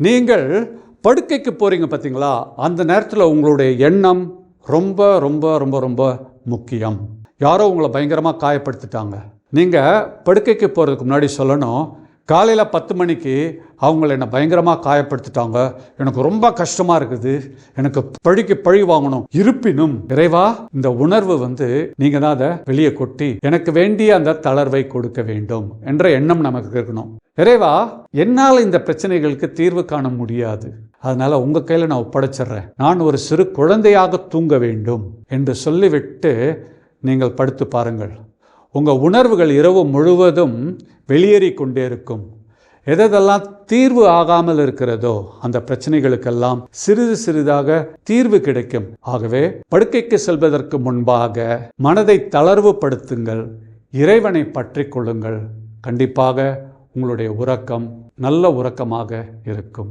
நீங்கள் படுக்கைக்கு போகிறீங்க பார்த்தீங்களா அந்த நேரத்தில் உங்களுடைய எண்ணம் ரொம்ப ரொம்ப ரொம்ப ரொம்ப முக்கியம். யாரோ உங்களை பயங்கரமாக காயப்படுத்திட்டாங்க. நீங்கள் படுக்கைக்கு போகிறதுக்கு முன்னாடி சொல்லணும் காலையில் பத்து மணிக்கு அவங்கள என்னை பயங்கரமாக காயப்படுத்திட்டாங்க. எனக்கு ரொம்ப கஷ்டமாக இருக்குது. எனக்கு பழிக்கு பழி வாங்கணும். இருப்பினும் இறைவா இந்த உணர்வு வந்து நீங்கள் தான் அதை வெளியே கொட்டி எனக்கு வேண்டிய அந்த தளர்வை கொடுக்க வேண்டும் என்ற எண்ணம் நமக்கு இருக்கணும். இறைவா என்னால் இந்த பிரச்சனைகளுக்கு தீர்வு காண முடியாது. அதனால் உங்கள் கையில் நான் ஒப்படைச்சிடுறேன். நான் ஒரு சிறு குழந்தையாக தூங்க வேண்டும் என்று சொல்லிவிட்டு நீங்கள் படுத்து பாருங்கள். உங்கள் உணர்வுகள் இரவு முழுவதும் வெளியேறி கொண்டே இருக்கும் எதெல்லாம் தீர்வு ஆகாமல் இருக்கிறதோ அந்த பிரச்சனைகளுக்கெல்லாம் சிறிது சிறிதாக தீர்வு கிடைக்கும். ஆகவே படுக்கைக்கு செல்வதற்கு முன்பாக மனதை தளர்வுபடுத்துங்கள். இறைவனை பற்றி கொள்ளுங்கள். கண்டிப்பாக உங்களுடைய உறக்கம் நல்ல உறக்கமாக இருக்கும்.